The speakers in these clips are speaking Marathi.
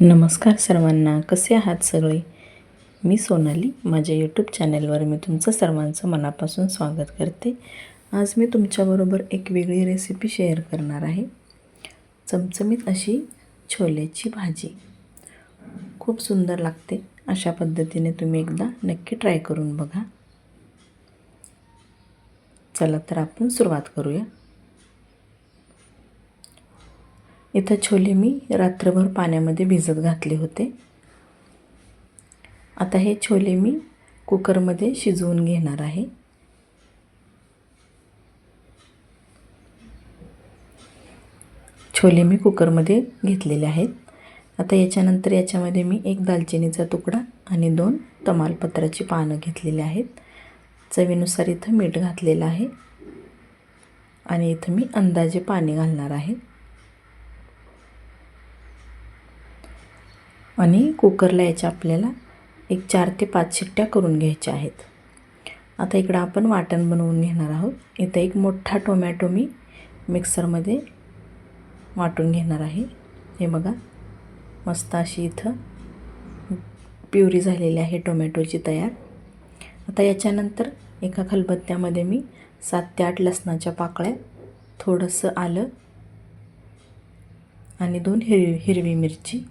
नमस्कार सर्वांना कसे आहात सगळे? मी सोनाली माझ्या यूट्यूब चॅनलवर मी तुमचं सर्वांचं मनापासून स्वागत करते. आज मी तुमच्याबरोबर एक वेगळी रेसिपी शेअर करणार आहे. चमचमीत अशी छोल्याची भाजी. खूप सुंदर लागते. अशा पद्धतीने तुम्ही एकदा नक्की ट्राय करून बघा. चला तर आपण सुरुवात करूया. इथं छोले मी रात्रभर पाण्यामध्ये भिजत घातले होते. आता हे छोले मी कुकरमध्ये शिजवून घेणार आहे. छोले मी कुकरमध्ये घेतलेले आहेत. आता याच्यानंतर याच्यामध्ये मी एक दालचिनीचा तुकडा आणि दोन तमालपत्राची पानं घेतलेली आहेत. चवीनुसार इथं मीठ घातलेलं आहे. आणि इथं मी अंदाजे पाणी घालणार आहे. आणि कुकरला याच्या आपल्याला एक चार ते पाच शिट्ट्या करून घ्यायच्या आहेत. आता इकडं आपण वाटण बनवून घेणार आहोत. इथं एक मोठा टोमॅटो मी मिक्सरमध्ये वाटून घेणार आहे. हे बघा मस्त अशी इथं प्युरी झालेली आहे टोमॅटोची तयार. आता याच्यानंतर एका खलबत्त्यामध्ये मी सात ते आठ लसणाच्या पाकळ्या थोडंसं आलं आणि दोन हिरवी हिरवी मिरची.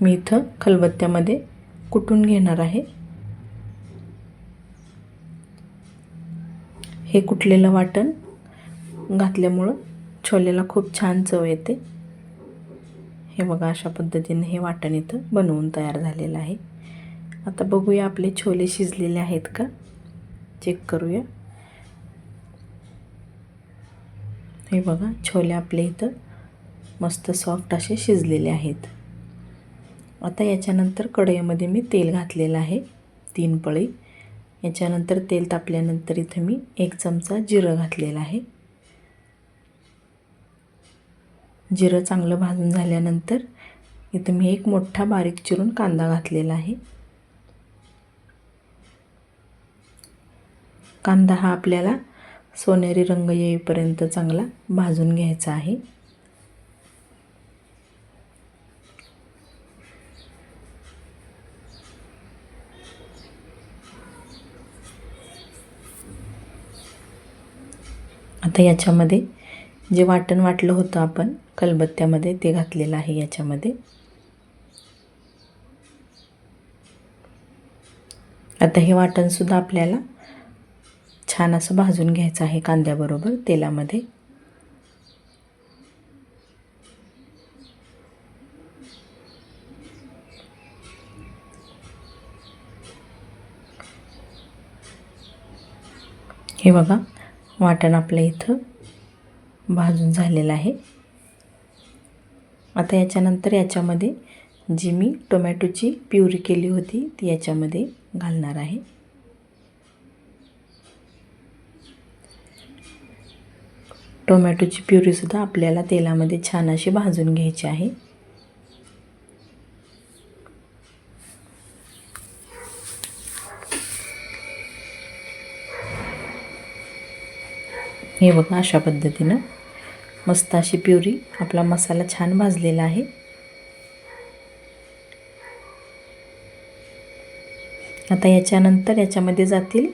मी इथं खलबत्त्यामध्ये कुटून घेणार आहे. हे कुटलेलं वाटण घातल्यामुळं छोल्याला खूप छान चव येते. हे बघा अशा पद्धतीने हे वाटण इथं बनवून तयार झालेलं आहे. आता बघूया आपले छोले शिजलेले आहेत का? चेक करूया. हे बघा छोले आपले इथं मस्त सॉफ्ट असे शिजलेले आहेत. आता याच्यानंतर कढईमध्ये मी तेल घातलेलं आहे तीन पळी. याच्यानंतर तेल तापल्यानंतर इथं मी एक चमचा जिरं घातलेलं आहे. जिरं चांगलं भाजून झाल्यानंतर इथं मी एक मोठा बारीक चिरून कांदा घातलेला आहे. कांदा हा आपल्याला सोनेरी रंग येईपर्यंत चांगला भाजून घ्यायचा आहे. आता याच्यामध्ये जे वाटण वाटलं होतं आपण कलबत्त्यामध्ये ते घातलेलं आहे याच्यामध्ये. आता हे वाटणसुद्धा आपल्याला छान असं भाजून घ्यायचं आहे कांद्याबरोबर तेलामध्ये. हे बघा वाटण आपलं इथं भाजून झालेलं आहे. आता याच्यानंतर याच्यामध्ये जी मी टोमॅटोची प्युरी केली होती ती याच्यामध्ये घालणार आहे. टोमॅटोची प्युरीसुद्धा आपल्याला तेलामध्ये छान अशी भाजून घ्यायची आहे. हे बघा अशा पद्धतीनं. मस्त अशी प्युरी आपला मसाला छान भाजलेला आहे. आता याच्यानंतर याच्यामध्ये जातील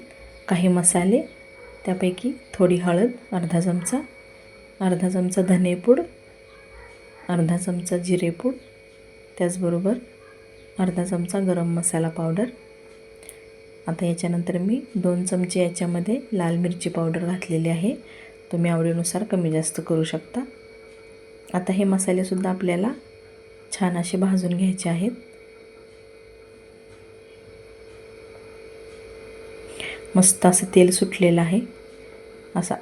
काही मसाले. त्यापैकी थोडी हळद अर्धा चमचा अर्धा चमचा धनेपूड अर्धा चमचा जिरेपूड त्याचबरोबर अर्धा चमचा गरम मसाला पावडर. आता याच्यानंतर मी दोन चमचे याच्यामध्ये लाल मिरची पावडर घातलेली आहे. तुम्ही आवडीनुसार कमी जास्त करू शकता. आता हे मसालेसुद्धा आपल्याला छान असे भाजून घ्यायचे आहेत. मस्त असं तेल सुटलेलं आहे. असा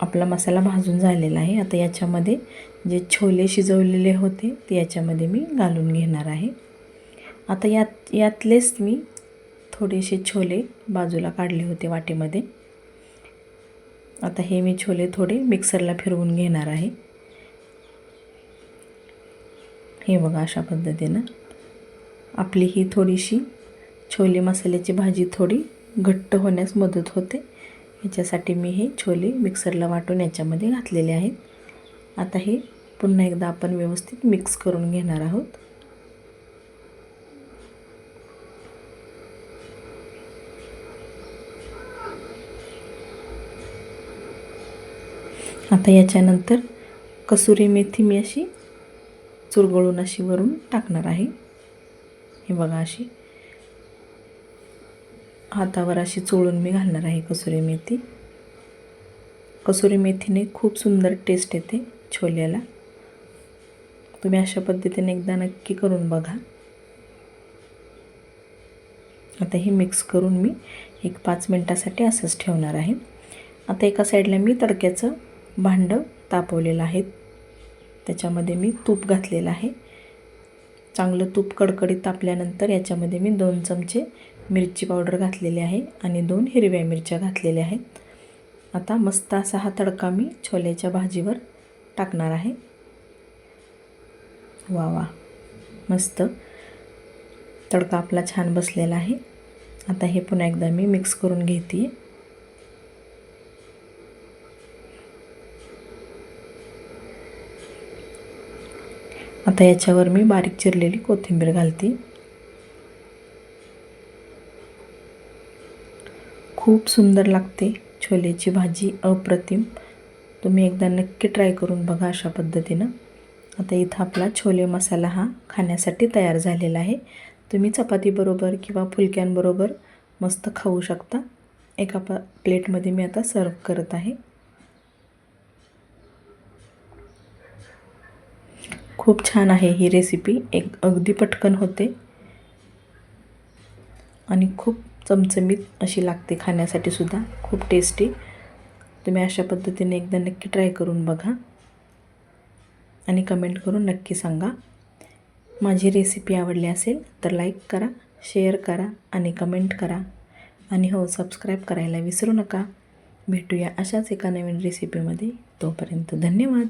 आपला मसाला भाजून झालेला आहे. आता याच्यामध्ये जे छोले शिजवलेले होते ते याच्यामध्ये मी घालून घेणार आहे. आता यात यातलेच मी थोडेसे छोले बाजूला काढले होते वाटेमध्ये. आता हे मी छोले थोडे मिक्सरला फिरवून घेणार आहे. हे बघा अशा पद्धतीनं. आपली ही थोडीशी छोले मसाल्याची भाजी थोडी घट्ट होण्यास मदत होते. याच्यासाठी मी हे छोले मिक्सरला वाटून याच्यामध्ये घातलेले आहेत. आता हे पुन्हा एकदा आपण व्यवस्थित मिक्स करून घेणार आहोत. आता याच्यानंतर कसुरी मेथी मी अशी चुरगळून अशी वरून टाकणार आहे. हे बघा अशी. हातावर अशी चोळून मी घालणार आहे कसुरी मेथी. कसुरी मेथीने खूप सुंदर टेस्ट येते छोल्याला. तुम्ही अशा पद्धतीने एकदा नक्की करून बघा. आता हे मिक्स करून मी एक पाच मिनटासाठी असंच ठेवणार आहे. आता एका साईडला मी तडक्याचं भांडं तापवलेलं आहे त्याच्यामध्ये मी तूप घातलेलं आहे. चांगलं तूप कडकडीत तापल्यानंतर याच्यामध्ये मी दोन चमचे मिरची पावडर घातलेली आहे आणि दोन हिरव्या मिरच्या घातलेल्या आहेत. आता मस्त असा हा तडका मी छोल्याच्या भाजीवर टाकणार आहे. वा वा. मस्त. तडका आपला छान बसलेला आहे. आता हे पुन्हा एकदा मी मिक्स करून घेते आता याच्यावर मी बारीक चिरलेली कोथिंबीर घालते. खूप सुंदर लागते छोलेची भाजी अप्रतिम. तुम्ही एकदा नक्की ट्राय करून बघा अशा पद्धतीनं. आता इथं आपला छोले मसाला हा खाण्यासाठी तयार झालेला आहे. तुम्ही चपातीबरोबर किंवा फुलक्यांबरोबर मस्त खाऊ शकता. एका प प्लेटमध्ये मी आता सर्व करत आहे. खूप छान आहे ही रेसिपी एक अगदी पटकन होते. आणि खूप चमचमीत अशी लागते खाण्यासाठी सुद्धा. खूप टेस्टी तुम्ही अशा पद्धतीने एकदा नक्की ट्राय करून बघा. आणि कमेंट करून नक्की सांगा. माझी रेसिपी आवडली असेल तर लाईक करा शेअर करा आणि कमेंट करा. आणि हो सबस्क्राईब करायला विसरू नका. भेटूया अशाच एका नवीन रेसिपीमध्ये तोपर्यंत धन्यवाद.